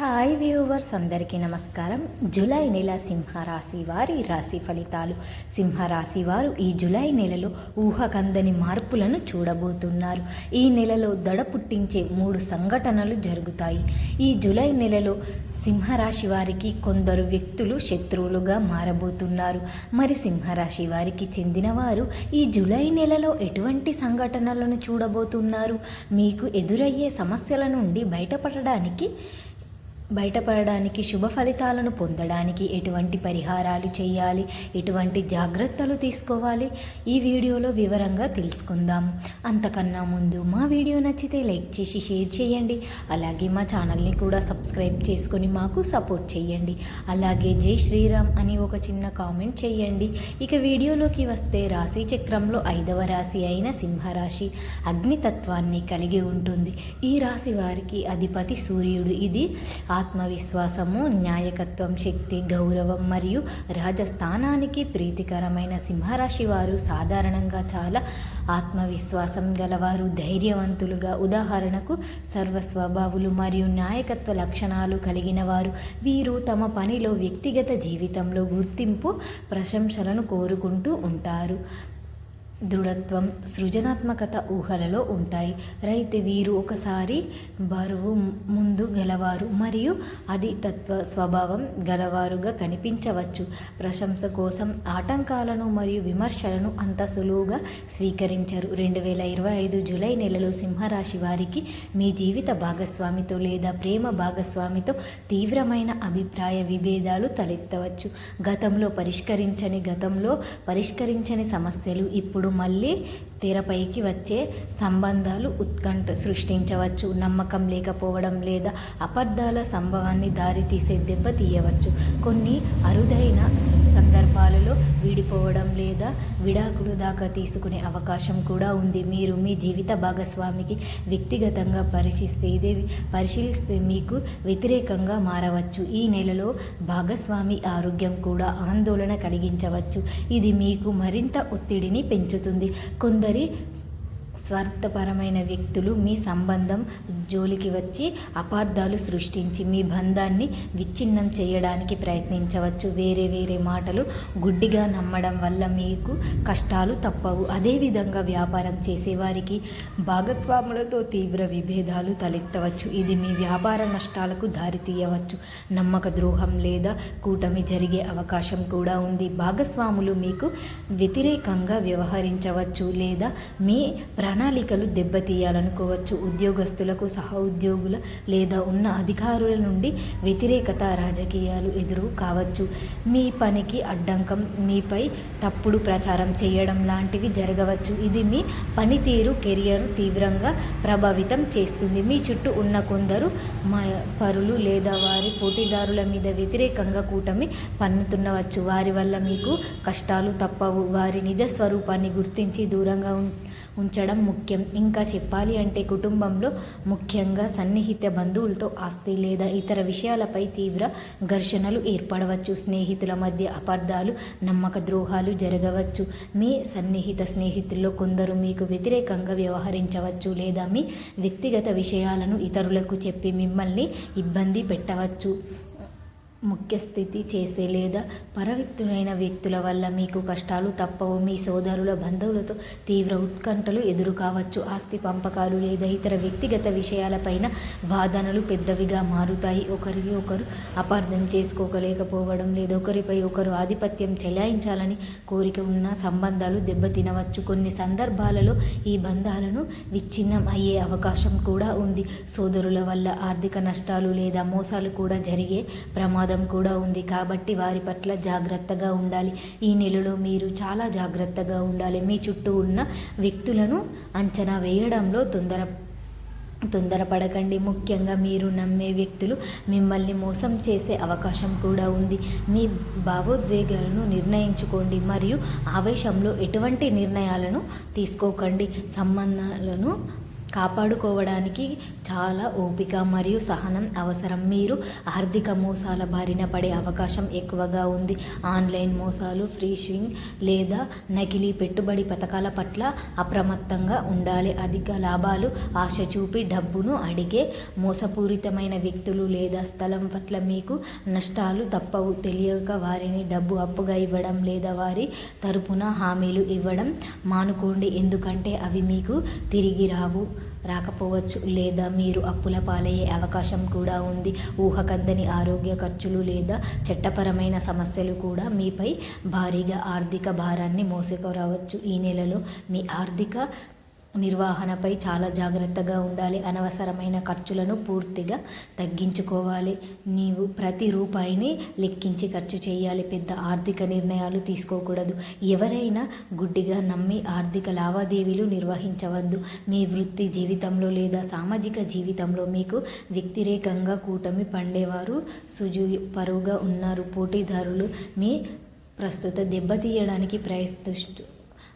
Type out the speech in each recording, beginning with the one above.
Hi viewers అందరికీ నమస్కారం. July నెల సింహరాశి వారి రాశి ఫలితాలు. సింహరాశి వారు ఈ జూలై నెలలో ఊహకందని మార్పులను చూడబోతున్నారు. ఈ నెలలో దడ పుట్టించే మూడు సంఘటనలు జరుగుతాయి. ఈ జూలై నెలలో సింహరాశి వారికి కొందరు వ్యక్తులు శత్రువులుగా మారబోతున్నారు. మరి సింహరాశి వారికి చెందినవారు ఈ జూలై నెలలో ఎటువంటి సంఘటనలను చూడబోతున్నారు? మీకు ఎదురయ్యే సమస్యల నుండి బయటపడడానికి బయటపడడానికి శుభ ఫలితాలను పొందడానికి ఎటువంటి పరిహారాలు చేయాలి? ఎటువంటి జాగ్రత్తలు తీసుకోవాలి? ఈ వీడియోలో వివరంగా తెలుసుకుందాం. అంతకన్నా ముందు మా వీడియో నచ్చితే లైక్ చేసి షేర్ చేయండి. అలాగే మా ఛానల్ని కూడా సబ్స్క్రైబ్ చేసుకొని మాకు సపోర్ట్ చేయండి. అలాగే జై శ్రీరామ్ అని ఒక చిన్న కామెంట్ చేయండి. ఇక వీడియోలోకి వస్తే రాశి చక్రంలో ఐదవ రాశి అయిన సింహరాశి అగ్నితత్వాన్ని కలిగి ఉంటుంది. ఈ రాశి వారికి అధిపతి సూర్యుడు. ఇది ఆత్మవిశ్వాసము న్యాయకత్వం శక్తి గౌరవం మరియు రాజస్థానానికి ప్రీతికరమైన సింహరాశి వారు సాధారణంగా చాలా ఆత్మవిశ్వాసం గలవారు ధైర్యవంతులుగా ఉదాహరణకు సర్వస్వభావులు మరియు నాయకత్వ లక్షణాలు కలిగిన వారు వీరు తమ పనిలో వ్యక్తిగత జీవితంలో గుర్తింపు ప్రశంసలను కోరుకుంటూ ఉంటారు. దృఢత్వం సృజనాత్మకత ఊహలలో ఉంటాయి. రైతు వీరు ఒకసారి బరువు ముందు గలవారు మరియు అది తత్వ స్వభావం గలవారుగా కనిపించవచ్చు. ప్రశంస కోసం ఆటంకాలను మరియు విమర్శలను అంత సులువుగా స్వీకరించరు. రెండు వేల ఇరవై ఐదు జూలై నెలలో సింహరాశి వారికి మీ జీవిత భాగస్వామితో లేదా ప్రేమ భాగస్వామితో తీవ్రమైన అభిప్రాయ విభేదాలు తలెత్తవచ్చు. గతంలో పరిష్కరించని గతంలో పరిష్కరించని సమస్యలు ఇప్పుడు మళ్ళీ తెరపైకి వచ్చే సంబంధాలు ఉత్కంఠ సృష్టించవచ్చు నమ్మకం లేకపోవడం లేదా అబద్ధాల సంభవాన్ని దారితీసే దెబ్బ తీయవచ్చు. కొన్ని అరుదైన సందర్భాలలో విడిపోవడం లేదా విడాకులు దాకా తీసుకునే అవకాశం కూడా ఉంది. మీరు మీ జీవిత భాగస్వామికి వ్యక్తిగతంగా పరిశీలిస్తే ఇదే పరిశీలిస్తే మీకు వ్యతిరేకంగా మారవచ్చు. ఈ నెలలో భాగస్వామి ఆరోగ్యం కూడా ఆందోళన కలిగించవచ్చు. ఇది మీకు మరింత ఒత్తిడిని పెంచుతుంది. కొందరి స్వార్థపరమైన వ్యక్తులు మీ సంబంధం జోలికి వచ్చి అపార్థాలు సృష్టించి మీ బంధాన్ని విచ్ఛిన్నం చేయడానికి ప్రయత్నించవచ్చు. వేరే వేరే మాటలు గుడ్డిగా నమ్మడం వల్ల మీకు కష్టాలు తప్పవు. అదేవిధంగా వ్యాపారం చేసేవారికి భాగస్వాములతో తీవ్ర విభేదాలు తలెత్తవచ్చు. ఇది మీ వ్యాపార నష్టాలకు దారితీయవచ్చు. నమ్మక ద్రోహం లేదా కూటమి జరిగే అవకాశం కూడా ఉంది. భాగస్వాములు మీకు వ్యతిరేకంగా వ్యవహరించవచ్చు లేదా మీ ప్రాణ ప్రణాళికలు దెబ్బతీయాలనుకోవచ్చు. ఉద్యోగస్తులకు సహ ఉద్యోగుల లేదా ఉన్న అధికారుల నుండి వ్యతిరేకత రాజకీయాలు ఎదురు కావచ్చు. మీ పనికి అడ్డంకం మీపై తప్పుడు ప్రచారం చేయడం లాంటివి జరగవచ్చు. ఇది మీ పనితీరు కెరియర్ తీవ్రంగా ప్రభావితం చేస్తుంది. మీ చుట్టూ ఉన్న కొందరు మా పరులు లేదా వారి పోటీదారుల మీద వ్యతిరేకంగా కూటమి పన్నుతున్నవచ్చు. వారి వల్ల మీకు కష్టాలు తప్పవు. వారి నిజ స్వరూపాన్ని గుర్తించి దూరంగా ఉంటుంది ఉంచడం ముఖ్యం. ఇంకా చెప్పాలి అంటే కుటుంబంలో ముఖ్యంగా సన్నిహిత బంధువులతో ఆస్తి లేదా ఇతర విషయాలపై తీవ్ర ఘర్షణలు ఏర్పడవచ్చు. స్నేహితుల మధ్య అపార్థాలు నమ్మక ద్రోహాలు జరగవచ్చు. మీ సన్నిహిత స్నేహితుల్లో కొందరు మీకు వ్యతిరేకంగా వ్యవహరించవచ్చు లేదా మీ వ్యక్తిగత విషయాలను ఇతరులకు చెప్పి మిమ్మల్ని ఇబ్బంది పెట్టవచ్చు. ముఖ్య స్థితి చేసే లేదా పరవిత్తులైన వ్యక్తుల వల్ల మీకు కష్టాలు తప్పవు. మీ సోదరుల బంధువులతో తీవ్ర ఉత్కంఠలు ఎదురు కావచ్చు. ఆస్తి పంపకాలు లేదా ఇతర వ్యక్తిగత విషయాలపైన వాదనలు పెద్దవిగా మారుతాయి. ఒకరికి ఒకరు అపార్థం చేసుకోకలేకపోవడం లేదా ఒకరిపై ఒకరు ఆధిపత్యం చెలాయించాలని కోరిక ఉన్న సంబంధాలు దెబ్బతినవచ్చు. కొన్ని సందర్భాలలో ఈ బంధాలను విచ్ఛిన్నం అయ్యే అవకాశం కూడా ఉంది. సోదరుల వల్ల ఆర్థిక నష్టాలు లేదా మోసాలు కూడా జరిగే ప్రమాదం ప్రమాదం కూడా ఉంది. కాబట్టి వారి పట్ల జాగ్రత్తగా ఉండాలి. ఈ నెలలో మీరు చాలా జాగ్రత్తగా ఉండాలి. మీ చుట్టూ ఉన్న వ్యక్తులను అంచనా వేయడంలో తొందర తొందరపడకండి. ముఖ్యంగా మీరు నమ్మే వ్యక్తులు మిమ్మల్ని మోసం చేసే అవకాశం కూడా ఉంది. మీ భావోద్వేగాలను నిర్ణయించుకోండి. మరియు ఆవేశంలో ఎటువంటి నిర్ణయాలను తీసుకోకండి. సంబంధాలను కాపాడుకోవడానికి చాలా ఓపిక మరియు సహనం అవసరం. మీరు ఆర్థిక మోసాల బారిన పడే అవకాశం ఎక్కువగా ఉంది. ఆన్లైన్ మోసాలు ఫ్రీ షింగ్ లేదా నకిలీ పెట్టుబడి పథకాల పట్ల అప్రమత్తంగా ఉండాలి. అధిక లాభాలు ఆశ చూపి డబ్బును అడిగే మోసపూరితమైన వ్యక్తులు లేదా స్థలం పట్ల మీకు నష్టాలు తప్పవు. తెలియక వారిని డబ్బు అప్పుగా ఇవ్వడం లేదా వారి తరపున హామీలు ఇవ్వడం మానుకోండి. ఎందుకంటే అవి మీకు తిరిగి రావు. రాకపోవచ్చు. లేదా మీరు అప్పుల పాలయ్యే అవకాశం కూడా ఉంది. ఊహకందని ఆరోగ్య ఖర్చులు లేదా చట్టపరమైన సమస్యలు కూడా మీపై భారీగా ఆర్థిక భారాన్ని మోసుకురావచ్చు. ఈ నెలలో మీ ఆర్థిక నిర్వహణపై చాలా జాగ్రత్తగా ఉండాలి. అనవసరమైన ఖర్చులను పూర్తిగా తగ్గించుకోవాలి. నీవు ప్రతి రూపాయిని లెక్కించి ఖర్చు చేయాలి. పెద్ద ఆర్థిక నిర్ణయాలు తీసుకోకూడదు. ఎవరైనా గుడ్డిగా నమ్మి ఆర్థిక లావాదేవీలు నిర్వహించవద్దు. మీ వృత్తి జీవితంలో లేదా సామాజిక జీవితంలో మీకు వ్యతిరేకంగా కూటమి పండేవారు సుజు పరువుగా ఉన్నారు. పోటీదారులు మీ ప్రస్తుత దెబ్బతీయడానికి ప్రయత్నిస్తూ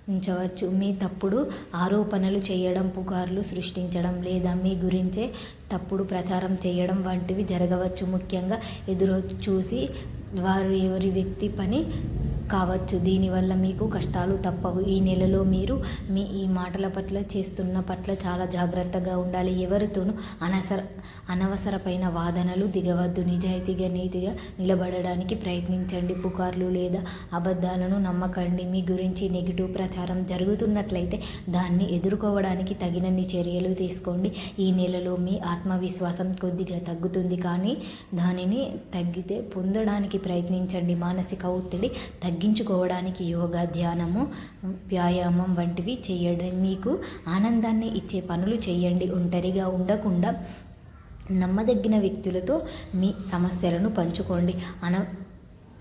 ఉంచవచ్చు. మీ తప్పుడు ఆరోపణలు చేయడం పుకార్లు సృష్టించడం లేదా మీ గురించే తప్పుడు ప్రచారం చేయడం వంటివి జరగవచ్చు. ముఖ్యంగా ఎదురు చూసి వారు ఎవరి వ్యక్తి పని కావచ్చు. దీనివల్ల మీకు కష్టాలు తప్పవు. ఈ నెలలో మీరు మీ ఈ మాటల పట్ల చేస్తున్న పట్ల చాలా జాగ్రత్తగా ఉండాలి. ఎవరితోనూ అనవసర అనవసరమైన వాదనలు దిగవద్దు. నిజాయితీగా నీతిగా నిలబడడానికి ప్రయత్నించండి. పుకార్లు లేదా అబద్ధాలను నమ్మకండి. మీ గురించి నెగిటివ్ ప్రచారం జరుగుతున్నట్లయితే దాన్ని ఎదుర్కోవడానికి తగినన్ని చర్యలు తీసుకోండి. ఈ నెలలో మీ ఆత్మవిశ్వాసం కొద్దిగా తగ్గుతుంది కానీ దానిని తగ్గితే పొందడానికి ప్రయత్నించండి. మానసిక ఒత్తిడి తగ్గి తగ్గించుకోవడానికి యోగా ధ్యానము వ్యాయామం వంటివి చేయడం మీకు ఆనందాన్ని ఇచ్చే పనులు చేయండి. ఒంటరిగా ఉండకుండా నమ్మదగిన వ్యక్తులతో మీ సమస్యలను పంచుకోండి. అన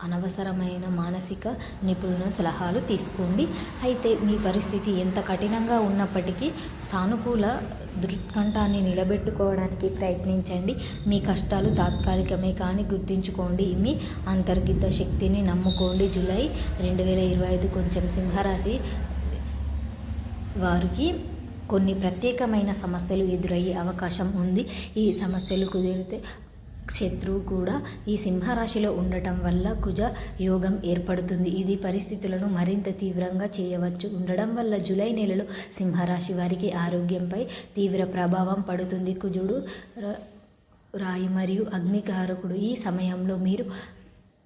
అనవసరమైన మానసిక నిపుణుల సలహాలు తీసుకోండి. అయితే మీ పరిస్థితి ఎంత కఠినంగా ఉన్నప్పటికీ సానుకూల దృక్కంఠాన్ని నిలబెట్టుకోవడానికి ప్రయత్నించండి. మీ కష్టాలు తాత్కాలికమే కానీ గుర్తుంచుకోండి. మీ అంతర్గత శక్తిని నమ్ముకోండి. జూలై రెండు వేల ఇరవై ఐదు కొంచెం సింహరాశి వారికి కొన్ని ప్రత్యేకమైన సమస్యలు ఎదురయ్యే అవకాశం ఉంది. ఈ సమస్యలు కుదిరితే శత్రువు కూడా ఈ సింహరాశిలో ఉండటం వల్ల కుజ యోగం ఏర్పడుతుంది. ఇది పరిస్థితులను మరింత తీవ్రంగా చేయవచ్చు. ఉండడం వల్ల జూలై నెలలో సింహరాశి వారికి ఆరోగ్యంపై తీవ్ర ప్రభావం పడుతుంది. కుజుడు రాయి మరియు అగ్నికారకుడు ఈ సమయంలో మీరు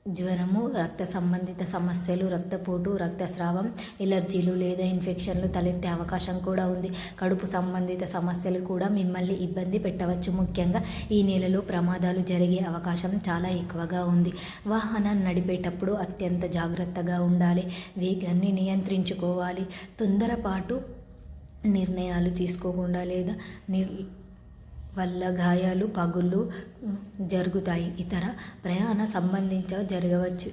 జ్వరము రక్త సంబంధిత సమస్యలు రక్తపోటు రక్తస్రావం ఎలర్జీలు లేదా ఇన్ఫెక్షన్లు తలెత్తే అవకాశం కూడా ఉంది. కడుపు సంబంధిత సమస్యలు కూడా మిమ్మల్ని ఇబ్బంది పెట్టవచ్చు. ముఖ్యంగా ఈ నెలలో ప్రమాదాలు జరిగే అవకాశం చాలా ఎక్కువగా ఉంది. వాహనం నడిపేటప్పుడు అత్యంత జాగ్రత్తగా ఉండాలి. వేగాన్ని నియంత్రించుకోవాలి. తొందరపాటు నిర్ణయాలు తీసుకోకుండా లేదా నిర్ వల్ల గాయాలు పగుళ్ళు జరుగుతాయి. ఇతర ప్రయాణ సంబంధించ జరగవచ్చు.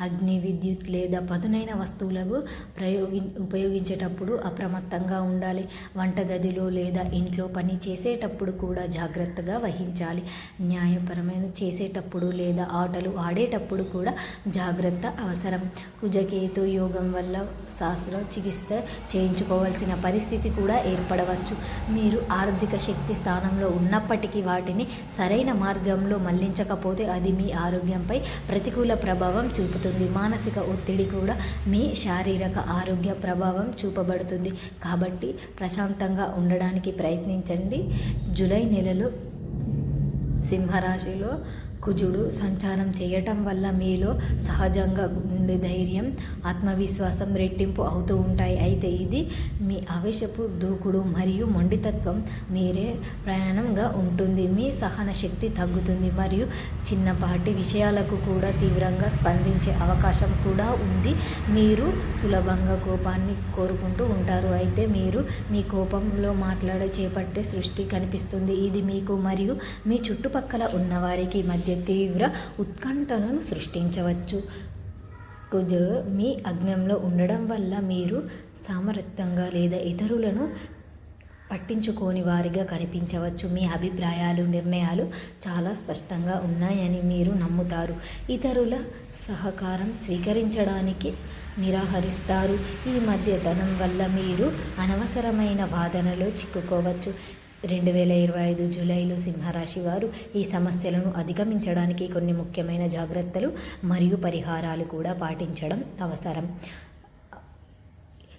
అగ్ని విద్యుత్ లేదా పదునైన వస్తువులకు ప్రయోగి ఉపయోగించేటప్పుడు అప్రమత్తంగా ఉండాలి. వంటగదిలో లేదా ఇంట్లో పని చేసేటప్పుడు కూడా జాగ్రత్తగా వహించాలి. న్యాయపరమైన చేసేటప్పుడు లేదా ఆటలు ఆడేటప్పుడు కూడా జాగ్రత్త అవసరం. కుజకేతు యోగం వల్ల శాస్త్ర చికిత్స చేయించుకోవాల్సిన పరిస్థితి కూడా ఏర్పడవచ్చు. మీరు ఆర్థిక శక్తి స్థానంలో ఉన్నప్పటికీ వాటిని సరైన మార్గంలో మళ్ళించకపోతే అది మీ ఆరోగ్యంపై ప్రతికూల ప్రభావం చూపుతుంది. మానసిక ఒత్తిడి కూడా మీ శారీరక ఆరోగ్య ప్రభావం చూపబడుతుంది. కాబట్టి ప్రశాంతంగా ఉండడానికి ప్రయత్నించండి. జూలై నెలలో సింహరాశిలో కుజుడు సంచారం చేయటం వల్ల మీలో సహజంగా గుండె ధైర్యం ఆత్మవిశ్వాసం రెట్టింపు అవుతూ ఉంటాయి. అయితే ఇది మీ ఆవేశపు దూకుడు మరియు మొండితత్వం మీరే ప్రయాణంగా ఉంటుంది. మీ సహన శక్తి తగ్గుతుంది మరియు చిన్నపాటి విషయాలకు కూడా తీవ్రంగా స్పందించే అవకాశం కూడా ఉంది. మీరు సులభంగా కోపాన్ని కోరుకుంటూ ఉంటారు. అయితే మీరు మీ కోపంలో మాట్లాడే చేపట్టే సృష్టి కనిపిస్తుంది. ఇది మీకు మరియు మీ చుట్టుపక్కల ఉన్నవారికి మధ్య తీవ్ర ఉత్కంఠను సృష్టించవచ్చు. కుజ మీ అగ్నంలో ఉండడం వల్ల మీరు సామరత్వంగా లేదా ఇతరులను పట్టించుకోని వారిగా కనిపించవచ్చు. మీ అభిప్రాయాలు నిర్ణయాలు చాలా స్పష్టంగా ఉన్నాయని మీరు నమ్ముతారు. ఇతరుల సహకారం స్వీకరించడానికి నిరాహరిస్తారు ఈ మధ్య ధనం వల్ల మీరు అనవసరమైన బాధనలో చిక్కుకోవచ్చు. రెండు వేల ఇరవై ఐదు జూలైలో సింహరాశి వారు ఈ సమస్యలను అధిగమించడానికి కొన్ని ముఖ్యమైన జాగ్రత్తలు మరియు పరిహారాలు కూడా పాటించడం అవసరం.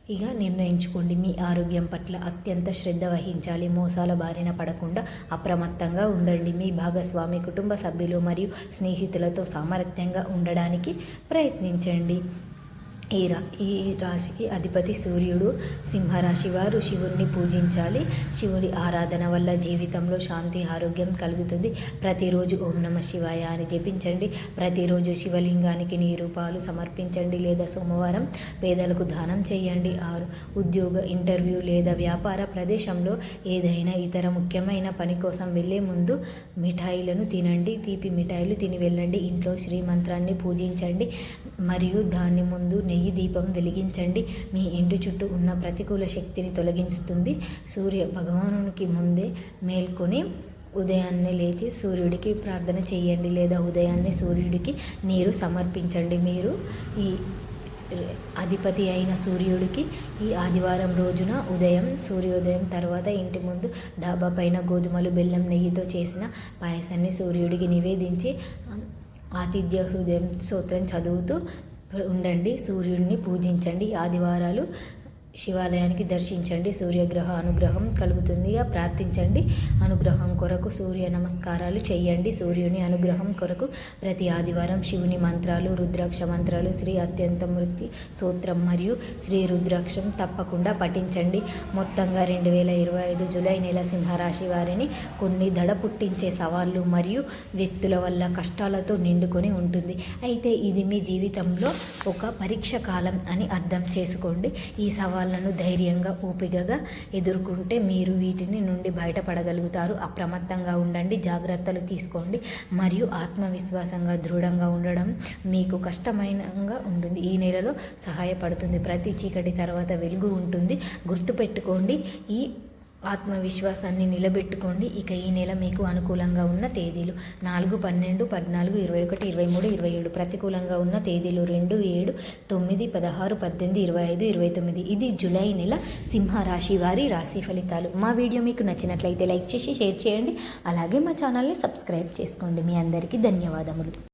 ఇక నిర్ణయించుకోండి. మీ ఆరోగ్యం పట్ల అత్యంత శ్రద్ధ వహించాలి. మోసాల బారిన పడకుండా అప్రమత్తంగా ఉండండి. మీ భాగస్వామి కుటుంబ సభ్యులు మరియు స్నేహితులతో సామరస్యంగా ఉండడానికి ప్రయత్నించండి. ఈ రా ఈ రాశికి అధిపతి సూర్యుడు సింహరాశి వారు శివుణ్ణి పూజించాలి. శివుడి ఆరాధన వల్ల జీవితంలో శాంతి ఆరోగ్యం కలుగుతుంది. ప్రతిరోజు ఓం నమ శివాయ అని జపించండి. ప్రతిరోజు శివలింగానికి నీరు పాలు సమర్పించండి లేదా సోమవారం పేదలకు దానం చేయండి. ఆరు ఉద్యోగ ఇంటర్వ్యూ లేదా వ్యాపార ప్రదేశంలో ఏదైనా ఇతర ముఖ్యమైన పని కోసం వెళ్ళే ముందు మిఠాయిలను తినండి. తీపి మిఠాయిలు తిని వెళ్ళండి. ఇంట్లో శ్రీమంత్రాన్ని పూజించండి. మరియు దాని ముందు నెయ్యి దీపం వెలిగించండి. మీ ఇంటి చుట్టూ ఉన్న ప్రతికూల శక్తిని తొలగిస్తుంది. సూర్య భగవానునికి ముందే మేల్కొని ఉదయాన్నే లేచి సూర్యుడికి ప్రార్థన చేయండి లేదా ఉదయాన్నే సూర్యుడికి నీరు సమర్పించండి. మీరు ఈ అధిపతి అయిన సూర్యుడికి ఈ ఆదివారం రోజున ఉదయం సూర్యోదయం తర్వాత ఇంటి ముందు డాబా పైన గోధుమలు బెల్లం నెయ్యితో చేసిన పాయసాన్ని సూర్యుడికి నివేదించి ఆతిథ్య హృదయం స్తోత్రం చదువుతూ ఉండండి. సూర్యుడిని పూజించండి. ఆదివారాలు శివాలయానికి దర్శించండి. సూర్యగ్రహ అనుగ్రహం కలుగుతుందిగా ప్రార్థించండి. అనుగ్రహం కొరకు సూర్య నమస్కారాలు చేయండి. సూర్యుని అనుగ్రహం కొరకు ప్రతి ఆదివారం శివుని మంత్రాలు రుద్రాక్ష మంత్రాలు శ్రీ అత్యంత మృతి సూత్రం మరియు శ్రీ రుద్రాక్షం తప్పకుండా పఠించండి. మొత్తంగా రెండు వేల ఇరవై ఐదు జూలై నెల సింహరాశి వారిని కొన్ని దడ పుట్టించే సవాళ్ళు మరియు వ్యక్తుల వల్ల కష్టాలతో నిండుకొని ఉంటుంది. అయితే ఇది మీ జీవితంలో ఒక పరీక్ష కాలం అని అర్థం చేసుకోండి. ఈ సవాల్ సవాళ్ళను ధైర్యంగా ఓపికగా ఎదుర్కొంటే మీరు వీటిని నుండి బయటపడగలుగుతారు. అప్రమత్తంగా ఉండండి జాగ్రత్తలు తీసుకోండి మరియు ఆత్మవిశ్వాసంగా దృఢంగా ఉండడం మీకు కష్టమైనగా ఉంటుంది. ఈ నెలలో సహాయపడుతుంది. ప్రతి చీకటి తర్వాత వెలుగు ఉంటుంది. గుర్తుపెట్టుకోండి ఈ ఆత్మవిశ్వాసాన్ని నిలబెట్టుకోండి. ఇక ఈ నెల మీకు అనుకూలంగా ఉన్న తేదీలు నాలుగు పన్నెండు పద్నాలుగు ఇరవై ఒకటి ఇరవై మూడు ఇరవై ఏడు ప్రతికూలంగా ఉన్న తేదీలు రెండు ఏడు తొమ్మిది పదహారు పద్దెనిమిది ఇరవై ఐదు ఇరవై తొమ్మిది. ఇది జూలై నెల సింహరాశి వారి రాశి ఫలితాలు. మా వీడియో మీకు నచ్చినట్లయితే లైక్ చేసి షేర్ చేయండి. అలాగే మా ఛానల్ని సబ్స్క్రైబ్ చేసుకోండి. మీ అందరికీ ధన్యవాదములు.